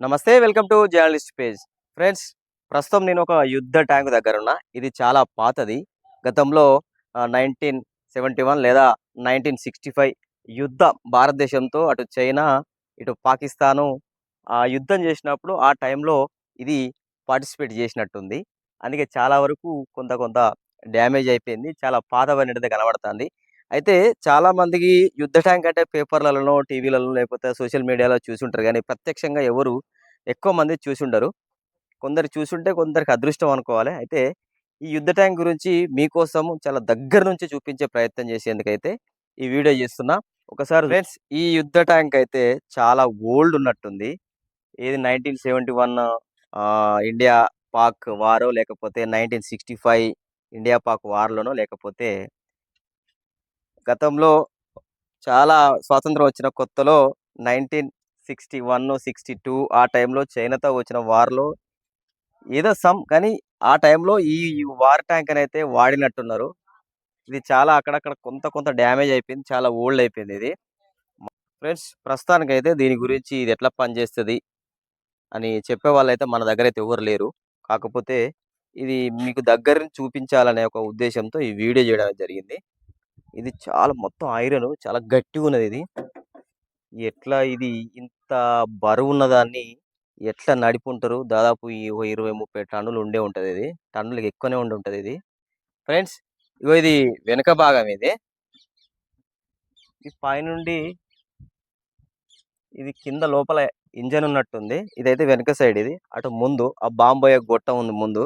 నమస్తే welcome to journalist page. Friends ప్రస్తుతం నేను ఒక యుద్ధ ట్యాంక్ దగ్గర ఉన్నా ఇది చాలా పాతది. గతంలో నైన్టీన్ సెవెంటీ వన్ లేదా నైన్టీన్ సిక్స్టీ ఫైవ్ యుద్ధ భారతదేశంతో అటు చైనా ఇటు పాకిస్తాను ఆ యుద్ధం చేసినప్పుడు ఆ టైంలో ఇది పార్టిసిపేట్ చేసినట్టుంది. అందుకే చాలా వరకు కొంత కొంత డ్యామేజ్ అయిపోయింది. చాలా పాతమైనది కనబడుతుంది. అయితే చాలా మందికి యుద్ధ ట్యాంక్ అంటే పేపర్లలో టీవీలలో లేకపోతే సోషల్ మీడియాలో చూసి ఉంటారు కానీ ప్రత్యక్షంగా ఎవరు ఎక్కువ మంది చూసి ఉండరు కొందరు చూసుంటే కొందరికి అదృష్టం అనుకోవాలి. అయితే ఈ యుద్ధ ట్యాంక్ గురించి మీకోసం చాలా దగ్గర నుంచి చూపించే ప్రయత్నం చేసేందుకైతే ఈ వీడియో చేస్తున్నా. ఒకసారి ఫ్రెండ్స్ ఈ యుద్ధ ట్యాంక్ అయితే చాలా ఓల్డ్ ఉన్నట్టుంది. ఏది nineteen seventy one India Pak వారో లేకపోతే nineteen sixty five India Pak వార్లోనో లేకపోతే గతంలో చాలా స్వాతంత్రం వచ్చిన కొత్తలో nineteen sixty one sixty two ఆ టైంలో చైనాతో వచ్చిన వార్లో ఏదో సమ్ కానీ ఆ టైంలో ఈ వార్ ట్యాంక్ అని అయితే వాడినట్టున్నారు. ఇది చాలా అక్కడక్కడ కొంత కొంత డ్యామేజ్ అయిపోయింది చాలా ఓల్డ్ అయిపోయింది ఇది. ఫ్రెండ్స్ ప్రస్తుతానికి అయితే దీని గురించి ఇది ఎట్లా పనిచేస్తుంది అని చెప్పే వాళ్ళైతే మన దగ్గర అయితే ఎవరు లేరు. కాకపోతే ఇది మీకు దగ్గర నుంచి చూపించాలనే ఒక ఉద్దేశంతో ఈ వీడియో చేయడం జరిగింది. ఇది చాలా మొత్తం ఐరన్ చాలా గట్టిగా ఉన్నది ఇది. ఎట్లా ఇది ఇంత బరువు ఉన్నదాన్ని ఎట్లా నడిపుంటారు? దాదాపు ఇరవై ముప్పై టన్నులు ఉండే ఉంటుంది ఇది. టన్నులకి ఎక్కువనే ఉండి ఉంటుంది ఇది. ఫ్రెండ్స్ ఇగో ఇది వెనక భాగం ఇది. ఈ పైనుండి ఇది కింద లోపల ఇంజన్ ఉన్నట్టుంది. ఇదైతే వెనక సైడ్ ఇది. అటు ముందు ఆ బాంబోయ గొట్టం ఉంది ముందు.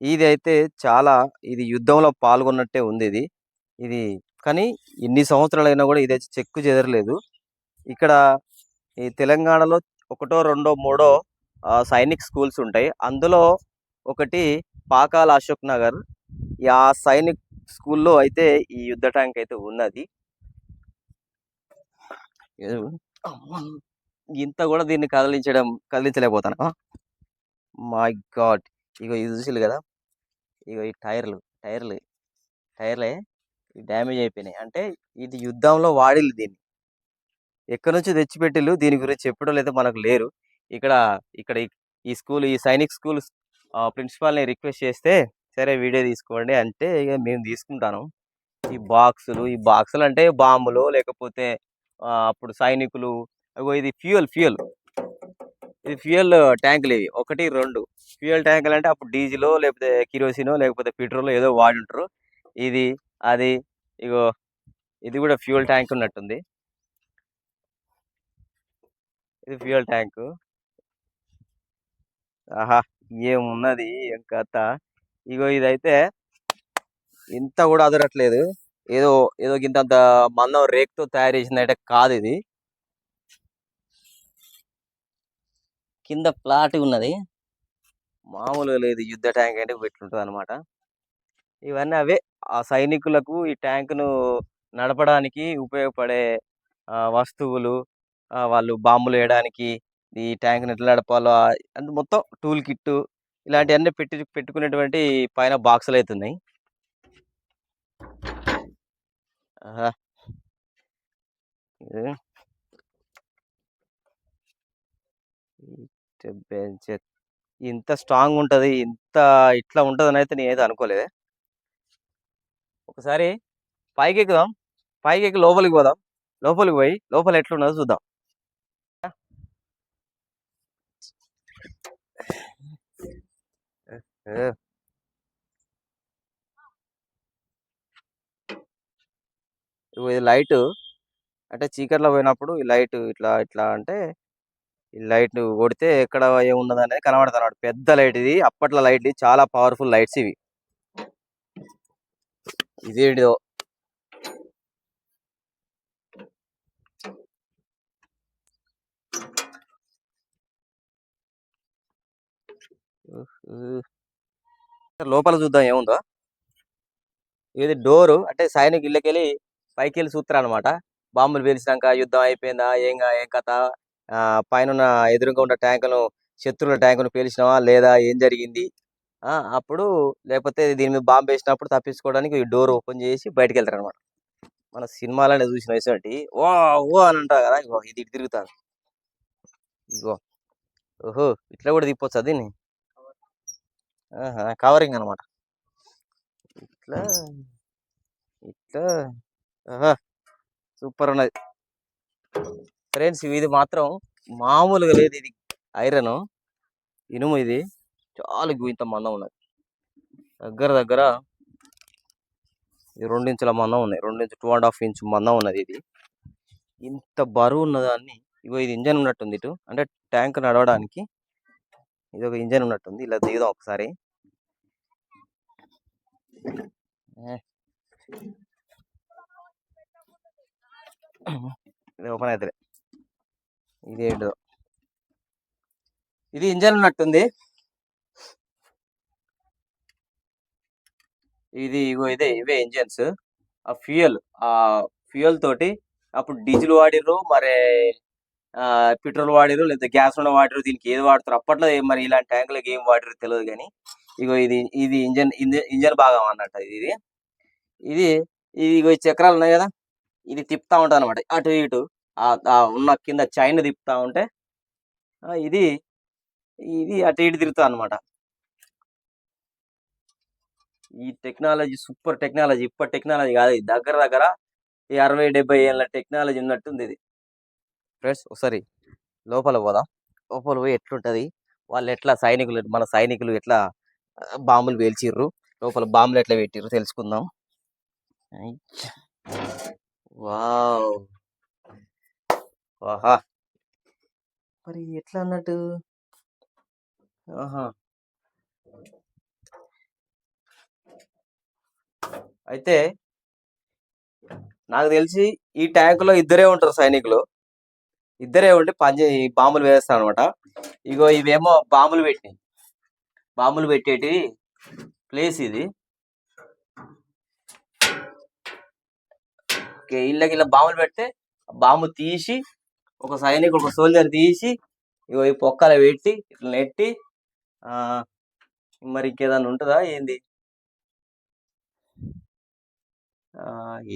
ఇది అయితే చాలా ఇది యుద్ధంలో పాల్గొన్నట్టే ఉంది ఇది. ఇది కానీ ఇన్ని సంవత్సరాలైనా కూడా ఇదైతే చెక్కు చెదరలేదు. ఇక్కడ ఈ తెలంగాణలో ఒకటో రెండో మూడో సైనిక్ స్కూల్స్ ఉంటాయి. అందులో ఒకటి పాకాల అశోక్ నగర్. ఆ సైనిక్ స్కూల్లో అయితే ఈ యుద్ధ ట్యాంక్ అయితే ఉన్నది. ఇంత కూడా దీన్ని కదిలించడం కదిలించలేకపోతాను. My God! ఇగో ఇది చూసిల్లు కదా? ఇగో ఈ టైర్లు టైర్లు టైర్లే డ్యామేజ్ అయిపోయినాయి. అంటే ఇది యుద్ధంలో వాడిల్లు దీన్ని. ఎక్కడి నుంచి తెచ్చిపెట్టిల్లు దీని గురించి చెప్పడం అయితే మనకు లేరు. ఇక్కడ ఇక్కడ ఈ- స్కూల్ ఈ సైనిక్ స్కూల్ ప్రిన్సిపాల్ని రిక్వెస్ట్ చేస్తే సరే వీడియో తీసుకోండి అంటే ఇక మేము తీసుకుంటాను. ఈ బాక్సులు ఈ బాక్సులు అంటే బాంబులు లేకపోతే అప్పుడు సైనికులు అగో ఇది ఫ్యూయల్ ఫ్యూయల్. ఇది ఫ్యూయల్ ట్యాంకులు ఇవి. ఒకటి రెండు. ఫ్యూయల్ ట్యాంకులు అంటే అప్పుడు డీజిలో లేకపోతే కిరోసినో లేకపోతే పెట్రోల్ ఏదో వాడి ఉంటారు ఇది అది ఇగో ఇది కూడా ఫ్యూయల్ ట్యాంక్ ఉన్నట్టుంది. ఇది ఫ్యూయల్ ట్యాంకు. ఆహా! ఏమున్నది ఏం కథ? ఇగో ఇదైతే ఇంత కూడా అదరట్లేదు. ఏదో ఏదో ఇంత మందం రేక్తో తయారు చేసిందైతే కాదు ఇది. కింద ప్లాట్ ఉన్నది. మామూలుగా లేదు. యుద్ధ ట్యాంక్ అంటే పెట్టుంటుంది అనమాట ఇవన్నీ అవే. ఆ సైనికులకు ఈ ట్యాంకును నడపడానికి ఉపయోగపడే వస్తువులు వాళ్ళు బాంబులు వేయడానికి ఈ ట్యాంక్ని ఎట్లా నడపాలో అంటే మొత్తం టూల్ కిట్టు ఇలాంటివన్నీ పెట్టి పెట్టుకునేటువంటి పైన బాక్సులు అవుతున్నాయి ఇంత స్ట్రాంగ్ ఉంటుంది ఇంత ఇట్లా ఉంటుంది అని అయితే నేనైతే అనుకోలేదు. ఒకసారి పైకి ఎక్కుదాం పైకి ఎక్కి లోపలికి పోదాం. లోపలికి పోయి లోపల ఎట్లున్నదో చూద్దాం. ఏ. ఇది లైట్. అంటే చీకట్లో పోయినప్పుడు ఈ లైట్ ఇట్లా ఇట్లా అంటే ఈ లైట్ కొడితే ఎక్కడ ఏమున్నది అనేది కనబడుతున్నాడు పెద్ద లైట్ ఇది. అప్పట్లో లైట్ ఇది చాలా పవర్ఫుల్ లైట్స్ ఇవి. ఇదేంటిదో? లోపల చూద్దాం ఏముందో. ఇది డోరు అంటే సైనిక ఇళ్ళకెళ్ళి పైకి వెళ్ళి చూస్తారు అనమాట బాంబులు పేల్చినాక యుద్ధం అయిపోయిందా? ఏం ఏం కథ? ఆ, పైన ఎదురుగా ఉన్న ట్యాంకును శత్రువుల ట్యాంకును పేల్చినావా? లేదా? ఏం జరిగింది? అప్పుడు లేకపోతే దీని మీద బాంబు వేసినప్పుడు తప్పించుకోవడానికి ఈ డోర్ ఓపెన్ చేసి బయటకు వెళ్తారు అనమాట మన సినిమాలనే చూసిన వయసు ఓ ఓ అని అంటారు కదా! ఇగో ఇది ఇటు తిరుగుతాను ఇగో ఓహో! ఇట్లా కూడా తిప్పొచ్చా దీన్ని? ఆహా, కవరింగ్ అనమాట ఇట్లా ఇట్లా సూపర్ ఉన్నది. ఫ్రెండ్స్ ఇది మాత్రం మామూలుగా లేదు ఇది ఐరన్. ఇనుము ఇది. చాలా గు- ఇంత మందం ఉన్నది. దగ్గర దగ్గర ఇది రెండించుల మందం ఉన్నాయి. రెండించు టూ అండ్ హాఫ్ ఇంచ్ మందం ఉన్నది ఇది. ఇంత బరువు ఉన్నదాన్ని ఇగో ఇది ఇంజన్ ఉన్నట్టుంది ఇటు. అంటే ట్యాంక్ నడవడానికి ఇది ఒక ఇంజన్ ఉన్నట్టుంది. ఇలా దిగుదాం ఒకసారి. ఇది ఓపెన్ అవుతుంది ఇది ఏంటో. ఇది ఇంజన్ ఉన్నట్టుంది. ఇది ఇగో ఇదే ఇవే ఇంజన్స్. ఆ ఫ్యూయల్ ఆ ఫ్యూయల్ తోటి అప్పుడు డీజిల్ వాడిర్రు మరి ఆ పెట్రోల్ వాడిరు లేదా గ్యాస్ ఉన్న వాడిరు దీనికి ఏది వాడతారు? అప్పట్లో మరి ఇలాంటి ట్యాంకులకు ఏం వాడిరు తెలియదు కానీ ఇగో ఇది ఇది ఇంజన్ ఇంజన్ భాగం అన్నట్టు ఇది. ఇది ఇది ఇగో ఈ చక్రాలు ఉన్నాయి కదా ఇది తిప్పుతా ఉంటా అనమాట అటు ఇటు ఉన్న కింద చైన్ తిప్పుతా ఉంటే ఇది ఇది అటు ఇటు తిరుగుతా అనమాట ఈ టెక్నాలజీ సూపర్ టెక్నాలజీ ఇప్పటి టెక్నాలజీ కాదు ఇది. దగ్గర దగ్గర ఈ అరవై డెబ్బై ఏళ్ళ టెక్నాలజీ ఉన్నట్టుంది ఇది. ఫ్రెండ్స్ ఒకసారి లోపల పోదాం. లోపల పోయి ఎట్లుంటుంది? వాళ్ళు ఎట్లా సైనికులు మన సైనికులు ఎట్లా బాంబులు పేల్చిర్రు? లోపల బాంబులు ఎట్లా పెట్టిర్రు తెలుసుకుందాం. వావ్! ఆహా! మరి ఎట్లా అన్నట్టు? ఆహా! అయితే నాకు తెలిసి ఈ ట్యాంకులో ఇద్దరే ఉంటారు సైనికులు. ఇద్దరే ఉండి పని ఈ బాంబులు వేస్తారు అనమాట ఇగో ఇవేమో బాంబులు పెట్టినాయి. బాంబులు పెట్టేటి ప్లేస్ ఇది. ఓకే ఇళ్ళకి ఇలా బాంబులు పెడితే బాంబు తీసి ఒక సైనికుడు ఒక సోల్జర్ తీసి ఇగో ఈ పొక్కల పెట్టి ఇట్లా నెట్టి ఆ మరి ఇంకేదన్నా ఉంటుందా ఏంది?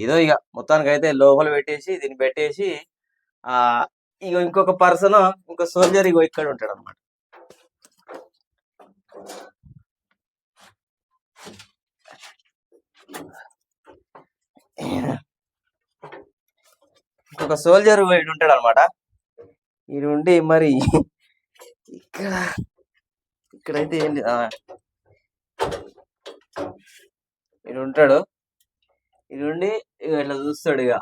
ఏదో ఇక మొత్తానికి అయితే లోపల పెట్టేసి దీన్ని పెట్టేసి ఆ ఇక ఇంకొక పర్సన్ ఇంకో సోల్జర్ ఇగో ఇక్కడ ఉంటాడు అనమాట ఇంకొక సోల్జర్ వీడు ఉంటాడు అనమాట వీడు ఉండి మరి ఇక్కడ ఇక్కడైతే ఏంటి వీడు ఉంటాడు. వీడు ఇక ఇట్లా చూస్తాడు ఇక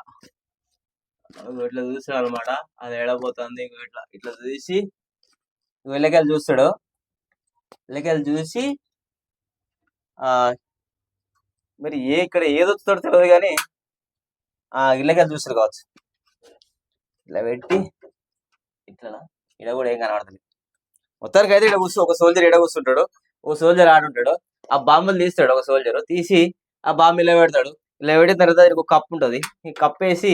ఇట్లా చూస్తాడు అనమాట అది ఎడబోతుంది ఇగో ఇట్లా ఇట్లా చూసి వెళ్ళకెళ్ళి చూస్తాడు. వెళ్ళకెళ్ళి చూసి ఆ మరి ఏ ఇక్కడ ఏదో వస్తాడో తెలియదు కానీ ఆ ఇళ్ళకెళ్ళి చూస్తాడు కావచ్చు. ఇట్లా పెట్టి ఇట్లా ఇడ కూడా ఏం కనబడుతుంది మొత్తానికి అయితే ఇక్కడ కూర్చో ఒక సోల్జర్ ఇడ కూర్చుంటాడు. ఒక సోల్జర్ ఆడుంటాడు. ఆ బాంబులు తీస్తాడు ఒక సోల్జర్ తీసి ఆ బాంబు ఇలా పెడతాడు ఇలా పెట్టిన తర్వాత దీనికి ఒక కప్ ఉంటుంది. ఈ కప్ వేసి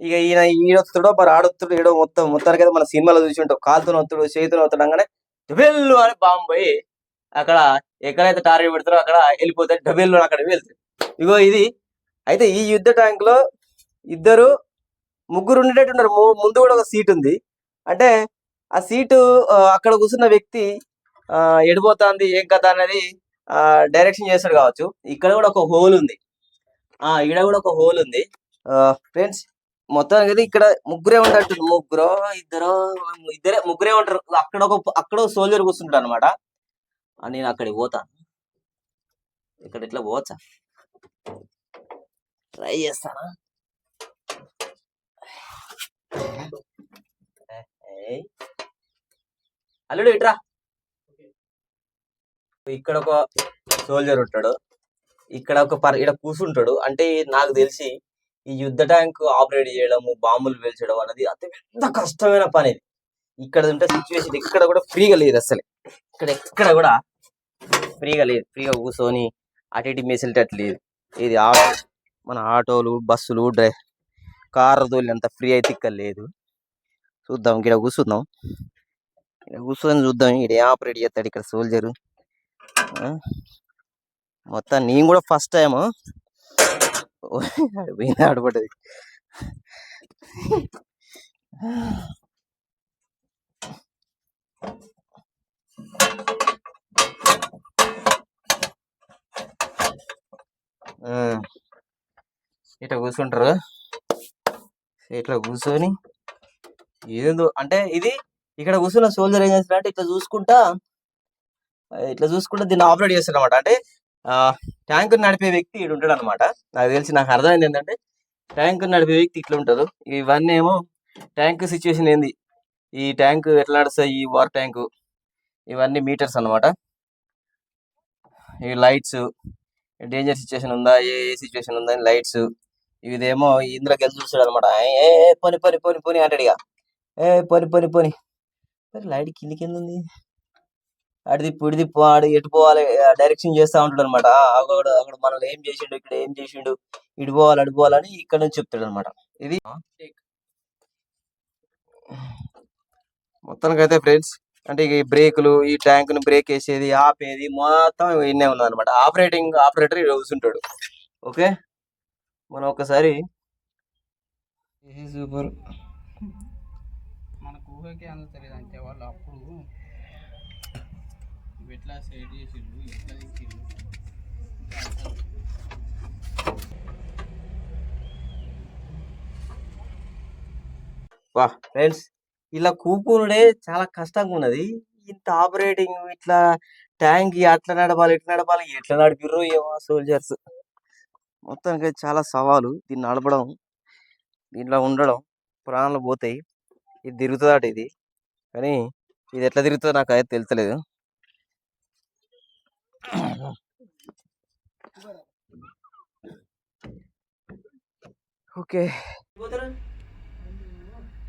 ఇక ఈయన ఈడొత్తుడో మరి ఆడొత్తుడు ఈడో మొత్తం మొత్తానికి అయితే మన సినిమాలో చూసి ఉంటాం కాలుతో ఒత్తుడు చేతులు ఒత్తుడు అనగానే డబెల్లు అని బాంబు పోయి అక్కడ ఎక్కడైతే టార్గెట్ పెడతారో అక్కడ వెళ్ళిపోతాయి డబెల్లు అక్కడ వెళ్తాయి ఇగో ఇది. అయితే ఈ యుద్ధ ట్యాంక్లో ఇద్దరు ముగ్గురు ఉండేటట్టు ఉన్నారు. ముందు కూడా ఒక సీట్ ఉంది. అంటే ఆ సీటు అక్కడ కూర్చున్న వ్యక్తి ఆ, ఎడిపోతుంది ఏం కథ అనేది డైరెక్షన్ చేస్తాడు కావచ్చు. ఇక్కడ కూడా ఒక హోల్ ఉంది. ఆ ఇక్కడ కూడా ఒక హోల్ ఉంది. ఫ్రెండ్స్ మొత్తం అయితే ఇక్కడ ముగ్గురే ఉంటారు. ముగ్గురు ఇద్దరు ఇద్దరే ముగ్గురే ఉంటారు. అక్కడ ఒక అక్కడ సోల్జర్ కూర్చుంటాడు అనమాట నేను అక్కడికి పోతా. ఇక్కడ ఇట్లా పోవచ్చా? ట్రై చేస్తానా? అల్లుడు ఇట్రా ఇక్కడ ఒక సోల్జర్ ఉంటాడు. ఇక్కడ ఒక పర్ ఇక్కడ కూర్చుంటాడు. అంటే నాకు తెలిసి ఈ యుద్ధ ట్యాంక్ ఆపరేట్ చేయడము బాంబులు పేల్చడం అనేది అతి పెద్ద కష్టమైన పని. ఇక్కడ ఉంటే సిచ్యువేషన్ ఇక్కడ కూడా ఫ్రీగా లేదు అసలు ఇక్కడ ఎక్కడ కూడా ఫ్రీగా లేదు. ఫ్రీగా కూర్చొని అటు ఇటు మెసిలిటట్టు లేదు. ఇది ఆటో మన ఆటోలు బస్సులు డ్రై కారు తోలినంత ఫ్రీ అయితే ఇక్కడ లేదు. చూద్దాం ఇక్కడ కూర్చుందాం. ఇక్కడ కూర్చొని చూద్దాం. ఇక్కడ ఆపరేట్ చేస్తాడు ఇక్కడ సోల్జరు. మొత్తం నేను కూడా ఫస్ట్ టైం పోయింది ఆడపడ్డది ఆ, ఇట్లా కూర్చుంటారు. ఇట్లా కూర్చొని ఏందో అంటే ఇది ఇక్కడ కూర్చున్న సోల్జర్ ఏం చేస్తాడంటే ఇట్లా చూసుకుంటా ఇట్లా చూసుకుంటా దీన్ని ఆపరేట్ చేస్తారు అనమాట అంటే ట్యాంక్ నడిపే వ్యక్తి ఇటు ఉంటాడు అనమాట నాకు తెలిసి నాకు అర్థమైంది ఏంటంటే ట్యాంక్ నడిపే వ్యక్తి ఇట్లా ఉంటారు ఇవన్నీ ఏమో ట్యాంక్ సిచ్యువేషన్ ఏంది? ఈ ట్యాంక్ ఎట్లా నడుస్తాయి? ఈ వాటర్ ట్యాంక్ ఇవన్నీ మీటర్స్ అన్నమాట. ఈ లైట్స్ డేంజర్ సిచ్యువేషన్ ఉందా? ఏ ఏ సిచ్యువేషన్ ఉందా? లైట్స్. ఇదేమో ఇందులోకి వెళ్ళి చూస్తాడు అనమాట ఏ పని పోని పోని పని అంటాడు ఇక. ఏ పని పోని పని. మరి లైట్ కింది కింద ఉంది? అడిది ఇడిది ఆడు ఎటు పోవాలి డైరెక్షన్ చేస్తా ఉంటాడు అనమాట అక్కడ అక్కడ మనల్ని ఏం చేసిండు ఇక్కడ ఏం చేసిండు ఇటు పోవాలి అటు పోవాలని ఇక్కడ నుంచి చెప్తాడు అనమాట ఇది మొత్తానికి అయితే ఫ్రెండ్స్ అంటే ఇక ఈ బ్రేకులు ఈ ట్యాంక్ను బ్రేక్ వేసేది ఆపేది మొత్తం ఇన్నే ఉన్నది అనమాట ఆపరేటింగ్ ఆపరేటర్ కూర్చుంటాడు. ఓకే? మనం ఒకసారి సూపర్. మనకు ఊహకే అందలేదు అంతే వాళ్ళు అప్పుడు ఇవి చేసిండు ఎంత తీసిండు వా ఫ్రెండ్స్ ఇలా కూకునుడే చాలా కష్టంగా ఉన్నది. ఇంత ఆపరేటింగ్ ఇట్లా ట్యాంక్ అట్లా నడపాలి ఇట్లా నడపాలి ఎట్లా నడిపిర్రో ఏమో సోల్జర్స్ మొత్తానికి చాలా సవాలు. దీన్ని నడపడం దీంట్లో ఉండడం ప్రాణాలు పోతాయి. ఇది తిరుగుతుందట ఇది. కానీ ఇది ఎట్లా తిరుగుతుందో నాకు అయితే తెలుస్తలేదు ఓకే.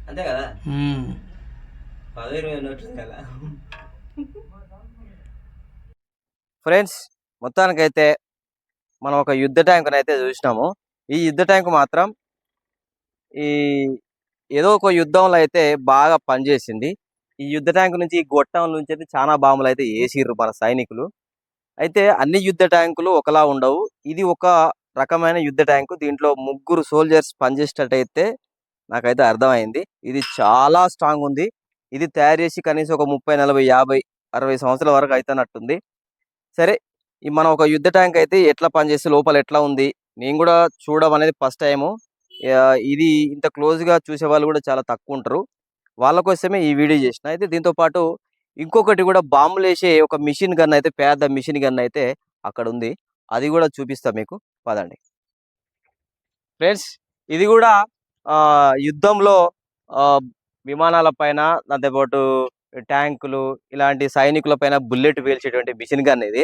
అంతే కదా? ఫ్రెండ్స్ మొత్తానికైతే మనం ఒక యుద్ధ ట్యాంకుని అయితే చూసినాము. ఈ యుద్ధ ట్యాంక్ మాత్రం ఈ ఏదో ఒక యుద్ధంలో అయితే బాగా పనిచేసింది. ఈ యుద్ధ ట్యాంక్ నుంచి ఈ గొట్టం నుంచి అయితే చాలా బాంబులు అయితే వేసిర్రు మన సైనికులు. అయితే అన్ని యుద్ధ ట్యాంకులు ఒకలా ఉండవు. ఇది ఒక రకమైన యుద్ధ ట్యాంకు. దీంట్లో ముగ్గురు సోల్జర్స్ పనిచేసేటట్టయితే నాకైతే అర్థమైంది. ఇది చాలా స్ట్రాంగ్ ఉంది. ఇది తయారు చేసి కనీసం ఒక ముప్పై నలభై యాభై అరవై సంవత్సరాల వరకు అవుతున్నట్టుంది సరే ఈ మనం ఒక యుద్ధ ట్యాంక్ అయితే ఎట్లా పనిచేస్తే లోపల ఎట్లా ఉంది? నేను కూడా చూడడం అనేది ఫస్ట్ టైము ఇది ఇంత క్లోజ్గా చూసే వాళ్ళు కూడా చాలా తక్కువ ఉంటారు. వాళ్ళ కోసమే ఈ వీడియో చేసిన. అయితే దీంతో పాటు ఇంకొకటి కూడా బాంబులు వేసే ఒక మిషన్ గన్ అయితే పెద్ద మిషన్ గన్ అయితే అక్కడ ఉంది అది కూడా చూపిస్తా మీకు. పదండి. ఫ్రెండ్స్ ఇది కూడా ఆ, యుద్ధంలో ఆ, విమానాల పైన దాంతోపాటు ట్యాంకులు ఇలాంటి సైనికుల పైన బుల్లెట్ పేల్చేటువంటి మిషన్ గన్ ఇది.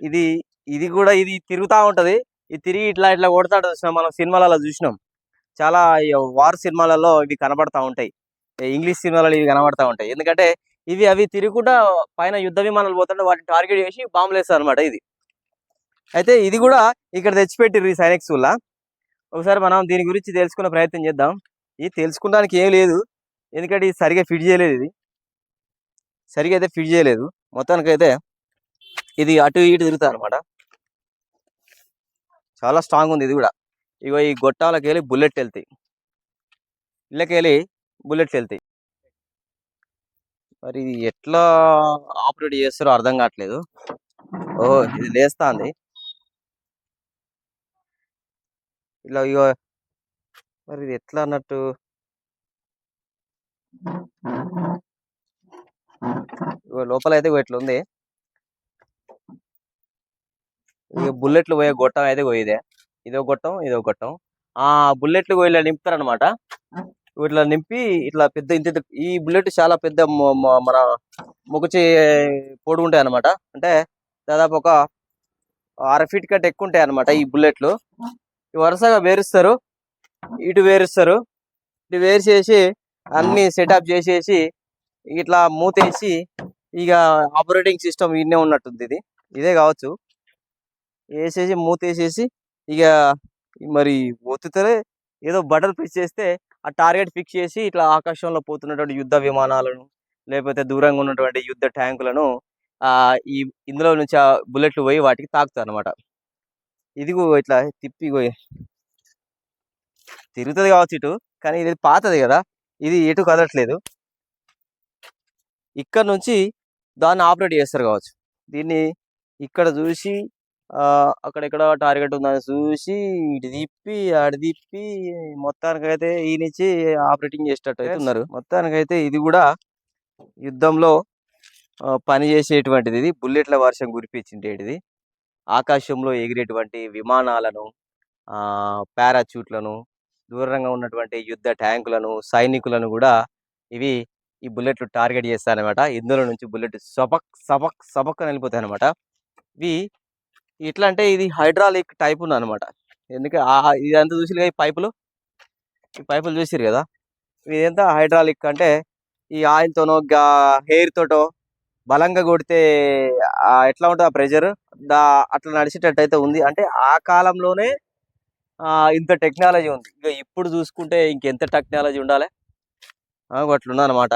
ఇది ఇది కూడా ఇది తిరుగుతూ ఉంటది. ఇది తిరిగి ఇట్లా ఇట్లా కొడతాడు చూసినాం మనం సినిమాలలో చూసినాం. చాలా వార్ సినిమాలలో ఇవి కనబడతా ఉంటాయి. ఇంగ్లీష్ సినిమాలలో ఇవి కనబడతా ఉంటాయి. ఎందుకంటే ఇవి అవి తిరుగుకుండా పైన యుద్ధ విమానాలు పోతుంటే వాటిని టార్గెట్ చేసి బాంబులు వేస్తారు అనమాట ఇది. అయితే ఇది కూడా ఇక్కడ తెచ్చిపెట్టిర్రు ఈ సైనిక్స్ వల్ల. ఒకసారి మనం దీని గురించి తెలుసుకునే ప్రయత్నం చేద్దాం. ఇది తెలుసుకోవడానికి ఏం లేదు. ఎందుకంటే ఇది సరిగా ఫిట్ చేయలేదు ఇది. సరిగా అయితే ఫిట్ చేయలేదు. మొత్తానికి అయితే ఇది అటు ఇటు తిరుగుతా అనమాట చాలా స్ట్రాంగ్ ఉంది ఇది కూడా. ఇగో ఈ గొట్టాలకి వెళ్ళి బుల్లెట్ వెళ్తాయి. ఇళ్ళకి వెళ్ళి బుల్లెట్ వెళ్తాయి. మరి ఇది ఎట్లా ఆపరేట్ చేస్తారో అర్థం కావట్లేదు. ఓ ఇది లేస్తాంది. ఇలా ఇగో మరి ఇది ఎట్లా అన్నట్టు? ఇగో లోపల అయితే ఇట్లా ఉంది ఇక బుల్లెట్లు పోయే గొట్టం అయితే పోయిదే ఇదో. గొట్టం ఇదో గొట్టం. ఆ బుల్లెట్లు ఇలా నింపుతారనమాట ఇట్లా నింపి ఇట్లా పెద్ద ఇంత ఈ బుల్లెట్ చాలా పెద్ద మన మొగచి పొడి ఉంటాయి అనమాట అంటే దాదాపు ఒక అర ఫీట్ కంటే ఎక్కువ ఉంటాయి అనమాట ఈ బుల్లెట్లు వరుసగా వేరుస్తారు. ఇటు వేరుస్తారు. ఇటు వేసేసి అన్ని సెటప్ చేసేసి ఇట్లా మూతేసి ఇక ఆపరేటింగ్ సిస్టమ్ ఇన్నే ఉన్నట్టుంది ఇది. ఇదే కావచ్చు. వేసేసి మూతేసేసి ఇక మరి ఒత్తుతలే ఏదో బటన్ ప్రెస్ చేస్తే ఆ టార్గెట్ ఫిక్స్ చేసి ఇట్లా ఆకాశంలో పోతున్నటువంటి యుద్ధ విమానాలను లేకపోతే దూరంగా ఉన్నటువంటి యుద్ధ ట్యాంకులను ఆ ఈ ఇందులో నుంచి ఆ బుల్లెట్లు పోయి వాటికి తాకుతాయి అనమాట ఇదిగో ఇట్లా తిప్పి పోయి తిరుగుతుంది కావచ్చు ఇటు కానీ ఇది పాతది కదా. ఇది ఎటు కదలట్లేదు. ఇక్కడ నుంచి దాన్ని ఆపరేట్ చేస్తారు కావచ్చు. దీన్ని ఇక్కడ చూసి అక్కడెక్కడ టార్గెట్ ఉందని చూసి ఇటు తిప్పి అటు తిప్పి మొత్తానికైతే ఈ నుంచి ఆపరేటింగ్ చేసేటట్టు అయితే ఉన్నారు. మొత్తానికైతే ఇది కూడా యుద్ధంలో ఆ, పనిచేసేటువంటిది ఇది. బుల్లెట్ల వర్షం కురిపించేటిది ఆకాశంలో ఎగిరేటువంటి విమానాలను ఆ, పారాచూట్లను దూరంగా ఉన్నటువంటి యుద్ధ ట్యాంకులను సైనికులను కూడా ఇవి ఈ బుల్లెట్లు టార్గెట్ చేస్తాయన్నమాట. ఇందులో నుంచి బుల్లెట్ సపక్ సపక్ సపక్ అని వెళ్ళిపోతాయి అనమాట ఇవి ఇట్లా అంటే ఇది హైడ్రాలిక్ టైప్ ఉంది అనమాట ఎందుకంటే ఇదంతా చూసి ఈ పైపులు? ఈ పైపులు చూసిరు కదా? ఇదంతా హైడ్రాలిక్ అంటే ఈ ఆయిల్తోనో గా హెయిర్ తోటో బలంగా కొడితే ఎట్లా ఉంటుంది ఆ ప్రెషర్? దా అట్లా నడిచేటట్టు అయితే ఉంది. అంటే ఆ కాలంలోనే ఇంత టెక్నాలజీ ఉంది. ఇక ఇప్పుడు చూసుకుంటే ఇంకెంత టెక్నాలజీ ఉండాలి? అట్లుంది అనమాట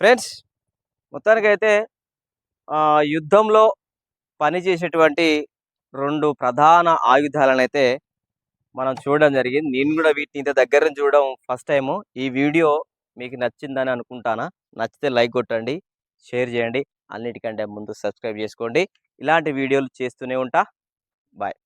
ఫ్రెండ్స్ మొత్తానికైతే యుద్ధంలో పనిచేసేటువంటి రెండు ప్రధాన ఆయుధాలనైతే మనం చూడడం జరిగింది. నేను కూడా వీటిని ఇంత దగ్గర నుంచి చూడడం ఫస్ట్ టైము. ఈ వీడియో మీకు నచ్చిందని అనుకుంటానా? నచ్చితే లైక్ కొట్టండి షేర్ చేయండి. అన్నిటికంటే ముందు సబ్స్క్రైబ్ చేసుకోండి. ఇలాంటి వీడియోలు చేస్తూనే ఉంటా. బాయ్.